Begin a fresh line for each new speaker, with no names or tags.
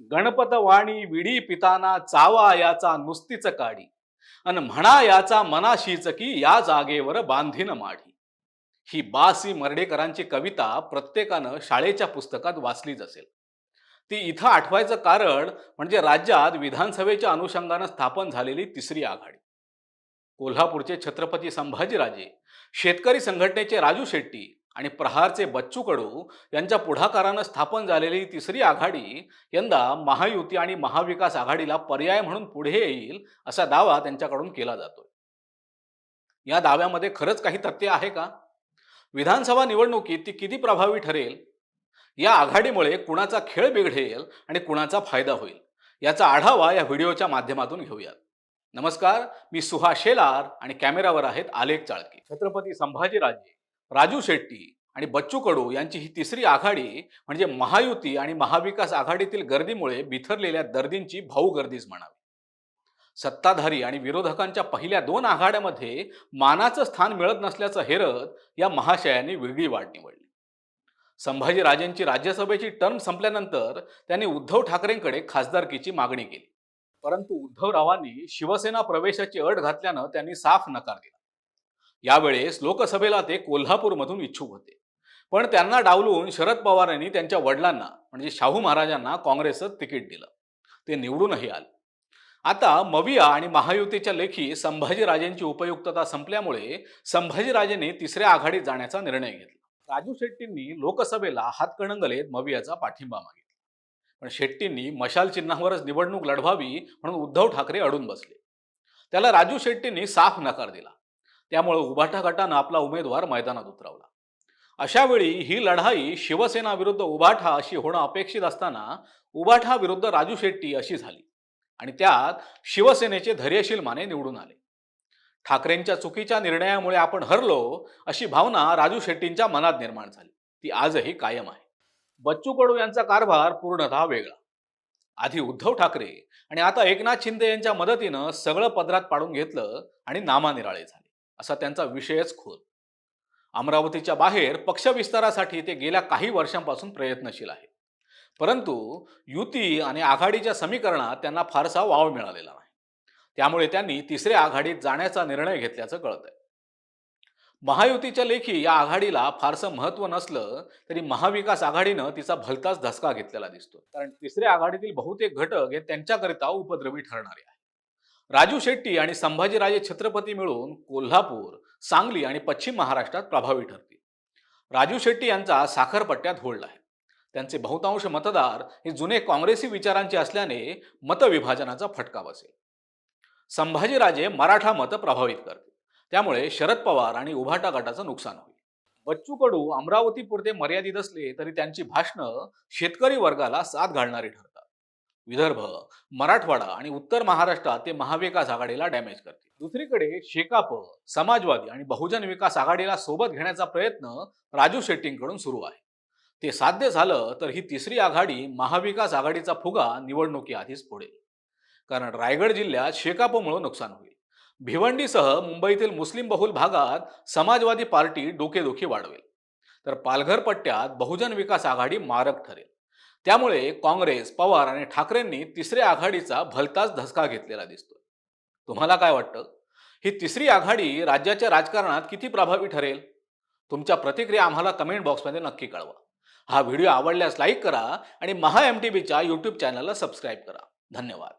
गणपत वाणी विडी पिताना चावा याचा नुसतीच काडी. अन म्हणा याचा मनाशीच की या जागेवर बांधीन माढी ही बासी मर्डेकरांची कविता प्रत्येकानं शाळेच्या पुस्तकात वाचलीच असेल. ती इथं आठवायचं कारण म्हणजे राज्यात विधानसभेच्या अनुषंगानं स्थापन झालेली तिसरी आघाडी. कोल्हापूरचे छत्रपती संभाजीराजे शेतकरी संघटनेचे राजू शेट्टी आणि प्रहारचे बच्चू कडू यांच्या पुढाकारानं स्थापन झालेली तिसरी आघाडी यंदा महायुती आणि महाविकास आघाडीला पर्याय म्हणून पुढे येईल असा दावा त्यांच्याकडून केला जातोय. या दाव्यामध्ये खरंच काही तथ्य आहे का? विधानसभा निवडणुकीत ती किती प्रभावी ठरेल? या आघाडीमुळे कुणाचा खेळ बिघडेल आणि कुणाचा फायदा होईल? याचा आढावा या व्हिडिओच्या माध्यमातून घेऊयात. नमस्कार मी सुहा शेलार आणि कॅमेरावर आहेत आलेख चाळके. छत्रपती संभाजीराजे. राजू शेट्टी आणि बच्चू कडू यांची ही तिसरी आघाडी म्हणजे महायुती आणि महाविकास आघाडीतील गर्दीमुळे बिथरलेल्या दर्दींची भाऊ गर्दीच म्हणावी. सत्ताधारी आणि विरोधकांच्या पहिल्या दोन आघाड्यामध्ये मानाचं स्थान मिळत नसल्याचं हेरत या महाशयांनी वेगळी वाट निवडली. संभाजीराजेंची राज्यसभेची टर्म संपल्यानंतर त्यांनी उद्धव ठाकरेंकडे खासदारकीची मागणी केली. परंतु उद्धवरावांनी शिवसेना प्रवेशाची अट घातल्यानं त्यांनी साफ नकार दिला. यावेळेस लोकसभेला ते कोल्हापूरमधून इच्छुक होते. पण त्यांना डावलून शरद पवारांनी त्यांच्या वडिलांना म्हणजे शाहू महाराजांना काँग्रेसचं तिकीट दिलं. ते निवडूनही आले. आता मविया आणि महायुतीच्या लेखी संभाजीराजेंची उपयुक्तता संपल्यामुळे संभाजीराजेंनी तिसऱ्या आघाडीत जाण्याचा निर्णय घेतला. राजू शेट्टींनी लोकसभेला हातकणंगलेत मवियाचा पाठिंबा मागितला. पण शेट्टींनी मशाल चिन्हावरच निवडणूक लढवावी म्हणून उद्धव ठाकरे अडून बसले. त्याला राजू शेट्टींनी साफ नकार दिला. त्यामुळे उभाटा गटानं आपला उमेदवार मैदानात उतरवला. अशा वेळी ही लढाई शिवसेना विरुद्ध उभाठा अशी होणं अपेक्षित असताना उभाठा विरुद्ध राजू शेट्टी अशी झाली आणि त्यात शिवसेनेचे धैर्यशील माने निवडून आले. ठाकरेंच्या चुकीच्या निर्णयामुळे आपण हरलो अशी भावना राजू शेट्टींच्या मनात निर्माण झाली. ती आजही कायम आहे. बच्चू कडू यांचा कारभार पूर्णतः वेगळा. आधी उद्धव ठाकरे आणि आता एकनाथ शिंदे यांच्या मदतीनं सगळं पदरात पाडून घेतलं आणि नामानिराळे झाले. असा त्यांचा विषयच खोल. अमरावतीच्या बाहेर पक्षविस्तारासाठी ते गेल्या काही वर्षांपासून प्रयत्नशील आहेत. परंतु युती आणि आघाडीच्या समीकरणात त्यांना फारसा वाव मिळालेला नाही. त्यामुळे त्यांनी तिसऱ्या आघाडीत जाण्याचा निर्णय घेतल्याचं कळतंय. महायुतीच्या लेखी या आघाडीला फारसं महत्त्व नसलं तरी महाविकास आघाडीनं तिचा भलताच धसका घेतलेला दिसतो कारण तिसऱ्या आघाडीतील बहुतेक घटक हे त्यांच्याकरिता उपद्रवी ठरणारे आहेत. राजू शेट्टी आणि संभाजीराजे छत्रपती मिळून कोल्हापूर सांगली आणि पश्चिम महाराष्ट्रात प्रभावी ठरतील. राजू शेट्टी यांचा साखरपट्ट्यात होल्ड आहे. त्यांचे बहुतांश मतदार हे जुने काँग्रेसी विचारांचे असल्याने मतविभाजनाचा फटका बसेल. संभाजीराजे मराठा मत प्रभावित करतील. त्यामुळे शरद पवार आणि उभाटा गटाचं नुकसान होईल. बच्चू कडू अमरावतीपुरते मर्यादित असले तरी त्यांची भाषणं शेतकरी वर्गाला साथ घालणारी ठरतात. विदर्भ मराठवाडा आणि उत्तर महाराष्ट्रात ते महाविकास आघाडीला डॅमेज करतील. दुसरीकडे शेकाप समाजवादी आणि बहुजन विकास आघाडीला सोबत घेण्याचा प्रयत्न राजू शेट्टींकडून सुरू आहे. ते साध्य झालं तर ही तिसरी आघाडी महाविकास आघाडीचा फुगा निवडणुकीआधीच फोडेल. कारण रायगड जिल्ह्यात शेकापमुळे नुकसान होईल. भिवंडीसह मुंबईतील मुस्लिम बहुल भागात समाजवादी पार्टी डोकेदुखी वाढवेल. तर पालघर पट्ट्यात बहुजन विकास आघाडी मारक ठरेल. त्यामुळे काँग्रेस पवार आणि ठाकरेंनी तिसऱ्या आघाडीचा भलताच धसका घेतलेला दिसतोय. तुम्हाला काय वाटतं? ही तिसरी आघाडी राज्याच्या राजकारणात किती प्रभावी ठरेल? तुमच्या प्रतिक्रिया आम्हाला कमेंट बॉक्समध्ये नक्की कळवा. हा व्हिडिओ आवडल्यास लाईक करा आणि महा एम टी बीच्या यूट्यूब चॅनलला सबस्क्राईब करा. धन्यवाद.